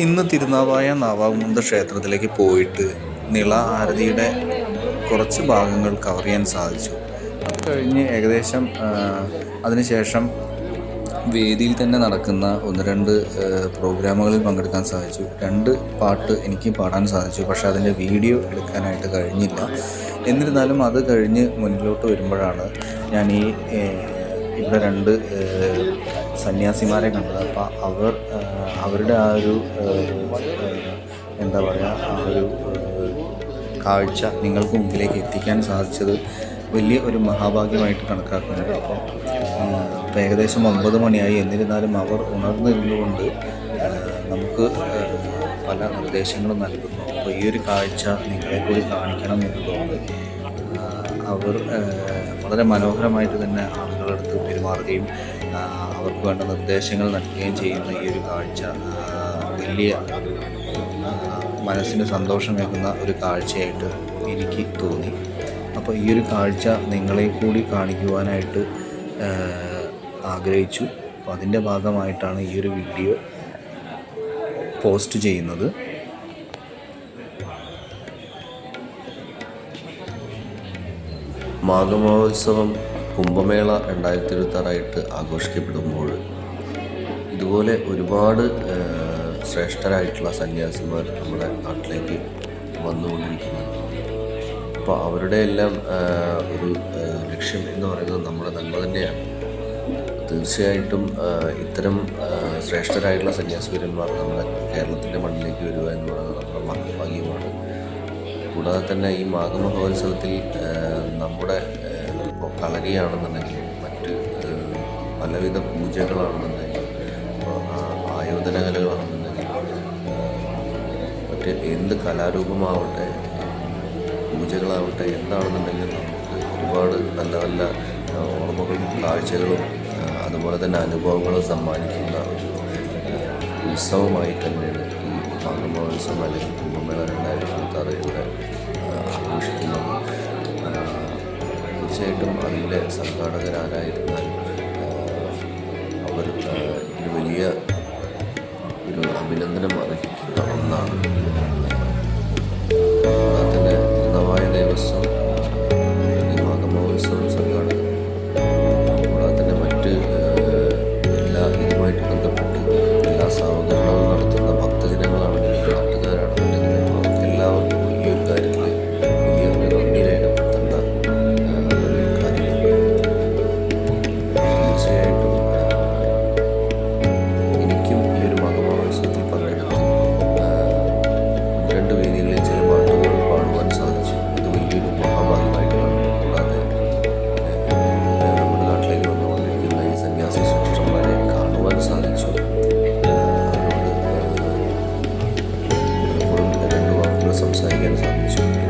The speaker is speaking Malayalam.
ഇന്ന് തിരുനാവായ നാവാകുന്ത ക്ഷേത്രത്തിലേക്ക് പോയിട്ട് നിള ആരതിയുടെ കുറച്ച് ഭാഗങ്ങൾ കവർ ചെയ്യാൻ സാധിച്ചു. അത് കഴിഞ്ഞ് ഏകദേശം അതിനുശേഷം വേദിയിൽ തന്നെ നടക്കുന്ന ഒന്ന് രണ്ട് പ്രോഗ്രാമുകളിൽ പങ്കെടുക്കാൻ സാധിച്ചു. രണ്ട് പാട്ട് എനിക്ക് പാടാൻ സാധിച്ചു. പക്ഷേ അതിന്റെ വീഡിയോ എടുക്കാനായിട്ട് കഴിഞ്ഞില്ല. എന്നിരുന്നാലും അത് കഴിഞ്ഞ് മുന്നിലോട്ട് വരുമ്പോഴാണ് ഞാൻ ഈ ഇവിടെ രണ്ട് സന്യാസിമാരെ കണ്ടത്. അപ്പോൾ അവർ അവരുടെ ആ ഒരു എന്താ പറയുക ആ ഒരു കാഴ്ച നിങ്ങൾക്ക് മുമ്പിലേക്ക് എത്തിക്കാൻ സാധിച്ചത് വലിയ ഒരു മഹാഭാഗ്യമായിട്ട് കണക്കാക്കുന്നുണ്ട്. അപ്പോൾ ഏകദേശം ഒമ്പത് മണിയായി. എന്നിരുന്നാലും അവർ ഉണർന്നിരുന്നുകൊണ്ട് നമുക്ക് പല നിർദ്ദേശങ്ങളും നൽകുന്നു. അപ്പോൾ ഈ ഒരു കാഴ്ച നിങ്ങളെ കൂടി കാണിക്കണം എന്ന് തോന്നി അവർ വളരെ മനോഹരമായിട്ട് തന്നെ ആളുകളെടുത്ത് പെരുമാറുകയും അവർക്ക് വേണ്ട നിർദ്ദേശങ്ങൾ നൽകുകയും ചെയ്യുന്ന ഈ ഒരു കാഴ്ച വലിയ മനസ്സിന് സന്തോഷമേകുന്ന ഒരു കാഴ്ചയായിട്ട് എനിക്ക് തോന്നി. അപ്പോൾ ഈ ഒരു കാഴ്ച നിങ്ങളെ കൂടി കാണിക്കുവാനായിട്ട് ആഗ്രഹിച്ചു. അപ്പോൾ അതിന്റെ ഭാഗമായിട്ടാണ് ഈ ഒരു വീഡിയോ പോസ്റ്റ് ചെയ്യുന്നത്. മാഘമഹോത്സവം കുംഭമേള രണ്ടായിരത്തി ഇരുപത്താറായിട്ട് ആഘോഷിക്കപ്പെടുമ്പോൾ ഇതുപോലെ ഒരുപാട് ശ്രേഷ്ഠരായിട്ടുള്ള സന്യാസിമാർ നമ്മുടെ നാട്ടിലേക്ക് വന്നുകൊണ്ടിരിക്കുന്നുണ്ട് അപ്പോൾ അവരുടെ എല്ലാം ഒരു ലക്ഷ്യം എന്ന് പറയുന്നത് നമ്മുടെ നന്മ തന്നെയാണ്. തീർച്ചയായിട്ടും ഇത്തരം ശ്രേഷ്ഠരായിട്ടുള്ള സന്യാസിപുരന്മാർ നമ്മുടെ കേരളത്തിന്റെ മണ്ണിലേക്ക് വരിക എന്ന് പറയുന്നത് നമ്മുടെ മഹാഭാഗ്യമാണ്. കൂടാതെ തന്നെ ഈ മാഘമഹോത്സവത്തിൽ നമ്മുടെ കളരിയാണെന്നുണ്ടെങ്കിലും മറ്റ് പലവിധ പൂജകളാണെന്നുണ്ടെങ്കിലും ആയോധന കലകളാണെന്നുണ്ടെങ്കിലും മറ്റ് എന്ത് കലാരൂപമാവട്ടെ പൂജകളാവട്ടെ എന്താണെന്നുണ്ടെങ്കിലും നമുക്ക് ഒരുപാട് നല്ല നല്ല ഓർമ്മകളും കാഴ്ചകളും അതുപോലെ തന്നെ അനുഭവങ്ങളും സമ്മാനിക്കുന്ന ഒരു ഉത്സവമായി തന്നെയാണ് ഈ മാഘമഹോത്സവം അല്ലെങ്കിൽ കുംഭമേള രണ്ടായിരത്തി ഇരുപത്താറ് ഇവിടെ ആഘോഷിക്കുന്നത്. തീർച്ചയായിട്ടും അതിന്റെ സംഘാടകരാരായിരുന്നാലും അവർ ഒരു വലിയ ഒരു അഭിനന്ദനം അർഹിക്കുന്ന ഒന്നാണ്. In the.